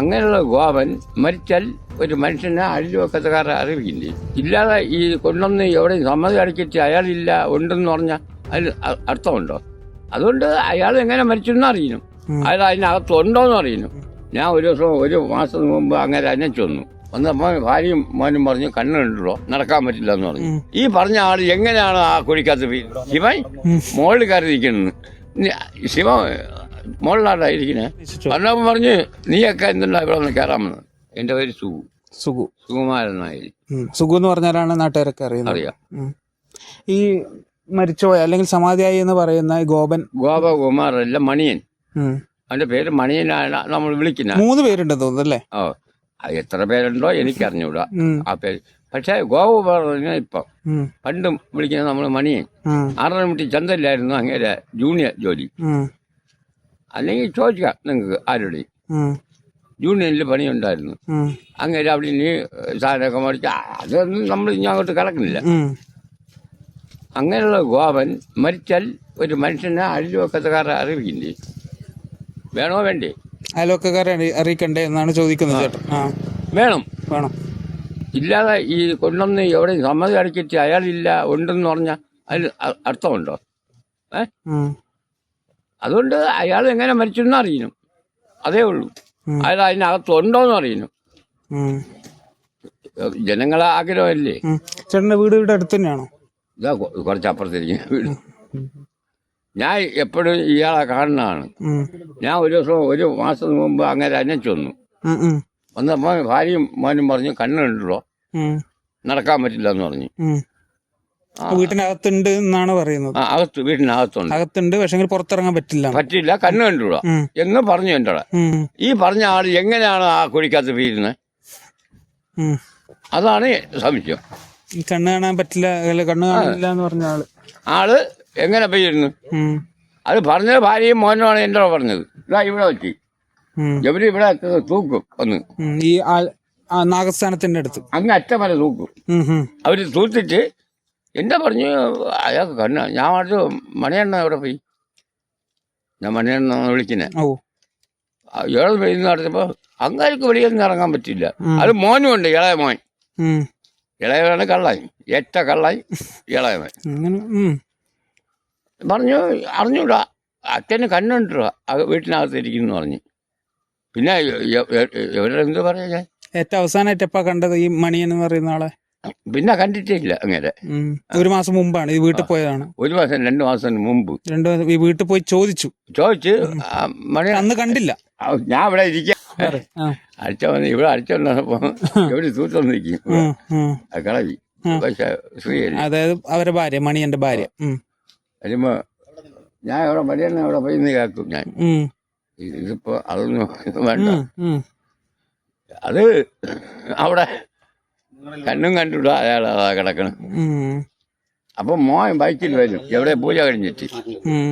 അങ്ങനെയുള്ള ഗോവൻ മരിച്ചാൽ ഒരു മനുഷ്യനെ അഴിലുവക്കത്തുകാരെ അറിയിക്കില്ലേ? ഇല്ലാതെ ഈ കൊണ്ടൊന്ന് എവിടെ സമ്മതി അടക്കിയിട്ട് അയാളില്ല ഉണ്ടെന്ന് പറഞ്ഞാൽ അതിൽ അർത്ഥമുണ്ടോ? അതുകൊണ്ട് അയാൾ എങ്ങനെ മരിച്ചു എന്ന് അറിയണം അയാൾ അതിനകത്ത് ഉണ്ടോന്ന് അറിയണം ഞാൻ ഒരു ദിവസം ഒരു മാസം മുമ്പ് അങ്ങനെ അന്വേഷിച്ചു വന്നു. വന്നപ്പോൾ ഭാര്യയും മോനും പറഞ്ഞു കണ്ണ് കണ്ടുള്ളൂ നടക്കാൻ പറ്റില്ല എന്ന് പറഞ്ഞു ഈ പറഞ്ഞ ആൾ എങ്ങനെയാണ് ആ കുഴിക്കകത്ത്? ശിവൻ മോളിൽ കയറി ഇരിക്കുന്നു ശിവ മുകളിലാണ്ടായിരിക്കുന്നത് പറഞ്ഞപ്പോൾ പറഞ്ഞ് നീയൊക്കെ എന്തുണ്ടാ ഇവിടെ ഒന്ന് കയറാമെന്ന് എന്റെ പേര് സുഖു. സുഖു. സുകുമാരൻ സുഖു എന്ന് പറഞ്ഞാലാണ് നാട്ടുകാരൊക്കെ അറിയുന്നത്. അറിയാം. ഈ മരിച്ചുപോയ അല്ലെങ്കിൽ സമാധിയായി എന്ന് പറയുന്ന ഈ ഗോപൻ ഗോപകുമാറല്ല മണിയൻ. അവന്റെ പേര് മണിയനാണ് നമ്മൾ വിളിക്കുന്നത്. മൂന്ന് പേരുണ്ടെന്ന് തോന്നുന്നു അല്ലേ? ഓ അത് എത്ര പേരുണ്ടോ എനിക്ക് അറിഞ്ഞൂടാ ആ പേര്. പക്ഷേ ഗോപകുമാറിന് ഇപ്പം ഉം. പണ്ടും വിളിക്കുന്നത് നമ്മൾ മണിയൻ. ഉം. ആറര മുട്ടി ചന്തല്ലായിരുന്നു അങ്ങേരെ ജൂനിയർ ജോലി. അല്ലെങ്കിൽ ചോദിക്കാം നിങ്ങൾക്ക് ആരുടെയും ഉം. ജൂനിയറിൽ പണിയുണ്ടായിരുന്നു. അങ്ങനെ അവിടെ ഇനി സാധനമൊക്കെ മറിച്ച് അതൊന്നും നമ്മൾ ഇനി അങ്ങോട്ട് കിടക്കുന്നില്ല. അങ്ങനെയുള്ള ഗോവൻ മരിച്ചാൽ ഒരു മനുഷ്യനെ അഴിലുവക്കത്തുകാരെ അറിയിക്കണ്ടേ വേണോ വേണ്ടേ? അയൽവക്കക്കാരെ അറി- അറിയിക്കണ്ടേ എന്നാണ് ചോദിക്കുന്നത് ചേട്ടൻ. വേണം. വേണം. ഇല്ലാതെ ഈ കൊണ്ടൊന്ന് എവിടെ സമ്മതി അടക്കിയിട്ട് അയാളില്ല ഉണ്ടെന്ന് പറഞ്ഞാൽ അതിൽ അർത്ഥമുണ്ടോ? ഏ. അതുകൊണ്ട് അയാൾ എങ്ങനെ മരിച്ചു എന്ന് അറിയണം. അതേ ഉള്ളൂ. അയാൾ അതിനകത്തുണ്ടോന്ന് അറിയണം. ജനങ്ങളെ ആഗ്രഹമല്ലേ. ചേട്ടന്റെ വീട് ഇവിടെ അടുത്ത് തന്നെയാണോ? ഇതാ കുറച്ച് അപ്പുറത്തിരിക്കുന്ന വീട്. ഞാൻ എപ്പോഴും ഇയാളെ കാണുന്നതാണ്. ഞാൻ ഒരു ദിവസം ഒരു മാസം മുമ്പ് അങ്ങനെ അന്വേഷിച്ചു. വന്നപ്പോൾ ഭാര്യയും മോനും പറഞ്ഞു കണ്ണുണ്ടല്ലോ നടക്കാൻ പറ്റില്ല എന്ന് പറഞ്ഞു. വീട്ടിനകത്തുണ്ട് എന്നാണ് പറയുന്നത്. അകത്ത് വീട്ടിനകത്തുണ്ട്. അകത്തുണ്ട് പക്ഷെ പുറത്തിറങ്ങാൻ പറ്റില്ല. പറ്റില്ല കണ്ണു കണ്ടുകൂടാ. ഉം. എന്ന് പറഞ്ഞു എന്റെ ഈ പറഞ്ഞ ആൾ എങ്ങനെയാണ് ആ കുഴിക്കകത്ത് വീഴുന്നത്. അതാണ് സംശയം. കണ്ണ് കാണാൻ പറ്റില്ല കണ്ണു കാണില്ല എന്ന് പറഞ്ഞ ആൾ. ആൾ എങ്ങനെ പെയ്യുന്നു അത് പറഞ്ഞത് ഭാര്യയും മോനുമാണ് എന്റെ പറഞ്ഞത്. ഇതാ ഇവിടെ വെച്ച്. ഇവർ ഇവിടെ തൂക്കും ഒന്ന് ഈ നാഗസ്ഥാനത്തിന്റെ അടുത്ത്. അങ്ങ് അറ്റ വരെ തൂക്കും. അവർ തൂത്തിട്ട് എന്താ പറഞ്ഞു അയാൾക്ക് കണ്ണ ഞാൻ അടുത്ത് മണിയണ്ണ എവിടെ പോയി ഞാൻ മണിയണ്ണ വിളിക്കുന്നെ ഇയാൾ വെളിയിൽ നടത്തപ്പോ അങ്ങാർക്ക് നിന്ന് ഇറങ്ങാൻ പറ്റില്ല. അത് മോനും ഉണ്ട് ഇളയ മോൻ. ഇളയവനാണ് കള്ളായി ഏറ്റ കള്ളായി ഇളയവൻ. പറഞ്ഞു അറിഞ്ഞൂടാ അച്ഛന് കണ്ണുണ്ടോ വീട്ടിനകത്ത് ഇരിക്കുന്നു പറഞ്ഞു പിന്നെ എന്ത് പറയാ ഞാൻ ഏറ്റവും അവസാനമായിട്ട് എപ്പാ കണ്ടത് ഈ മണി എന്ന് പറയുന്ന ആളെ പിന്നെ കണ്ടിട്ടില്ല അങ്ങനെ. ഒരു മാസം മുമ്പാണ് ഈ വീട്ടിൽ പോയതാണ്. ഒരു മാസം രണ്ടു മാസം മുമ്പ്. രണ്ടു ഈ വീട്ടിൽ പോയി ചോദിച്ചു. ചോദിച്ച് മഴ അന്ന് കണ്ടില്ല. ഞാൻ ഇവിടെ ഇരിക്കാം. അടിച്ച വന്ന് ഇവിടെ അടിച്ച വന്നപ്പോ തൂത്തൊന്ന് നിൽക്കും. കളവി പക്ഷെ സ്ത്രീയല്ലേ. അതായത് അവരെ ഭാര്യ മണി എന്റെ ഭാര്യ. വരുമ്പോ ഞാൻ എവിടെ മടിയെണ്ണ അവിടെ പോയി നിന്ന് കേൾക്കും ഞാൻ. ഇതിപ്പോ അതൊന്നും വേണ്ട. അത് അവിടെ കണ്ണും കണ്ടിട്ടാ അയാൾ അതാ കിടക്കണം. അപ്പൊ മോൻ ബൈക്കിൽ വരും. എവിടെ പൂജ കഴിഞ്ഞിട്ട്.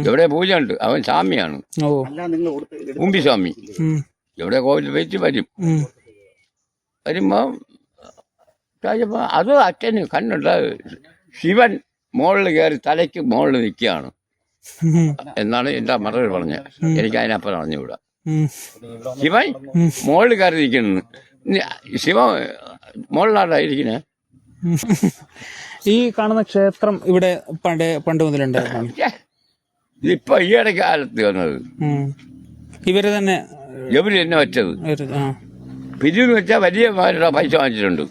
എവിടെ പൂജ ഉണ്ട്? അവൻ സ്വാമിയാണ്. ഉമ്പി സ്വാമി എവിടെ കോവിൽ വെച്ച് വരും. വരുമ്പോ അത് അച്ഛന് കണ്ണുണ്ട് ശിവൻ മുകളിൽ കയറി തലയ്ക്ക് മുകളിൽ നിൽക്കുകയാണ്. എന്നാണ് എന്റെ മറുപടി പറഞ്ഞത്. എനിക്ക് അതിനപ്പുറം അറിഞ്ഞുകൂടാ. ശിവൻ. മുകളിൽ കയറി നിൽക്കുന്നു. ശിവ മുകളിലാണ്ടാ ഇരിക്കുന്നത് ഈ കാണുന്ന ക്ഷേത്രം ഇവിടെ പണ്ട് പണ്ട് മുതലുണ്ടായിരുന്നു. ഇതിപ്പോ ഈ ഇടയ്ക്ക് കാലത്ത് വന്നത്. ഇവർ തന്നെ ഇവർ തന്നെ വെച്ചത്. പിരിവെന്ന് വെച്ചാൽ വലിയ മാരുടെ പൈസ വാങ്ങിച്ചിട്ടുണ്ട്.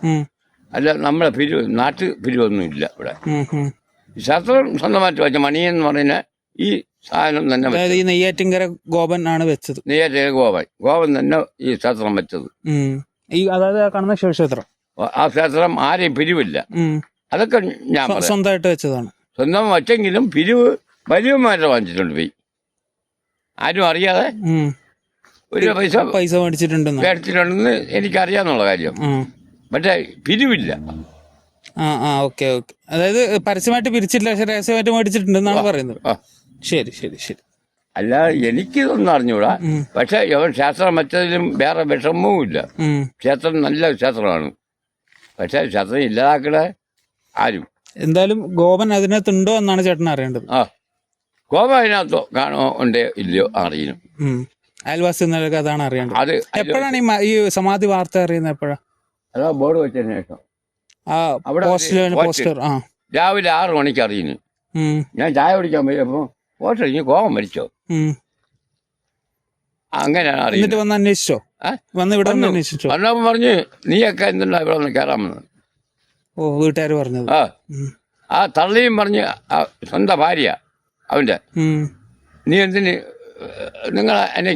അല്ല നമ്മളെ പിരിവ് നാട്ടു പിരിവൊന്നും ഇല്ല ഇവിടെ. ശാസ്ത്രം സ്വന്തമായിട്ട് വെച്ച മണിയെന്ന് പറയുന്ന ഈ സാധനം തന്നെ അതായത് ഈ നെയ്യാറ്റിങ്കര ഗോപൻ ആണ് വെച്ചത്. നെയ്യാറ്റിങ്കര ഗോപൻ. ഗോപൻ തന്നെ ഈ ക്ഷേത്രം വെച്ചത്. ഈ അതായത് ആ കാണുന്ന ശിവക്ഷേത്രം. ആ ക്ഷേത്രം ആരെയും പിരിവില്ല. അതൊക്കെ ഞാൻ പറയാം. സ്വന്തമായിട്ട് വെച്ചതാണ്. സ്വന്തം വച്ചെങ്കിലും പിരിവ് വലിയമായിട്ട് വാങ്ങിച്ചിട്ടുണ്ട് പോയി. ആരും അറിയാതെ ഉം. ഒരു പൈസ പൈസ മേടിച്ചിട്ടുണ്ടെന്ന്. മേടിച്ചിട്ടുണ്ടെന്ന് എനിക്കറിയാന്നുള്ള കാര്യം. ഉം. പക്ഷേ പിരിവില്ല. ആ ആ ഓക്കെ ഓക്കെ. അതായത് പരസ്യമായിട്ട് പിരിച്ചിട്ടില്ല പക്ഷെ രഹസ്യമായിട്ട് മേടിച്ചിട്ടുണ്ടെന്നാണ് പറയുന്നത്. ആ. ശരി ശരി ശരി. അല്ലാതെ എനിക്കിതൊന്നും അറിഞ്ഞൂടാ. പക്ഷെ ഇവൻ ക്ഷേത്രം വെച്ചതിലും വേറെ വിഷമവും ഇല്ല ക്ഷേത്രം നല്ല ക്ഷേത്രമാണ് പക്ഷെ ക്ഷേത്രം ഇല്ലാതാക്കണ ആരും. എന്തായാലും ഗോപൻ അതിനകത്തുണ്ടോ എന്നാണ് ചേട്ടൻ അറിയേണ്ടത്. ആ ഗോപൻ അതിനകത്തോ കാണോ ഉണ്ടോ ഇല്ലയോ അറിയണം ഉം. അയൽവാസി എന്നൊക്കെ അതാണ് അറിയേണ്ടത്. അത് എപ്പോഴാണ് ഈ സമാധി വാർത്ത അറിയുന്നത് എപ്പോഴാ? അതാ ബോർഡ് വെച്ചതിന് ശേഷം. പോസ്റ്റർ ആ. രാവിലെ ആറ് മണിക്ക് അറിയുന്നു. ഞാൻ ചായ കുടിക്കാൻ പോയപ്പോ പോസ്റ്റർ ഇനി കോപം മരിച്ചോ? അങ്ങനെയാണ് എന്നിട്ട് അറിയുന്നത് വന്ന് അന്വേഷിച്ചോ? വന്ന് ഇവിടെ വന്ന്. അന്വേഷിച്ചോ? പറഞ്ഞ് നീയൊക്കെ എന്തുണ്ടാ ഇവിടെ വന്ന് കയറാമെന്ന്? ഓ വീട്ടുകാർ പറഞ്ഞത്. ആ. ആ തള്ളിയും പറഞ്ഞ് സ്വന്തം ഭാര്യ അവന്റെ. നീ എന്തിന് നിങ്ങൾ എന്നെ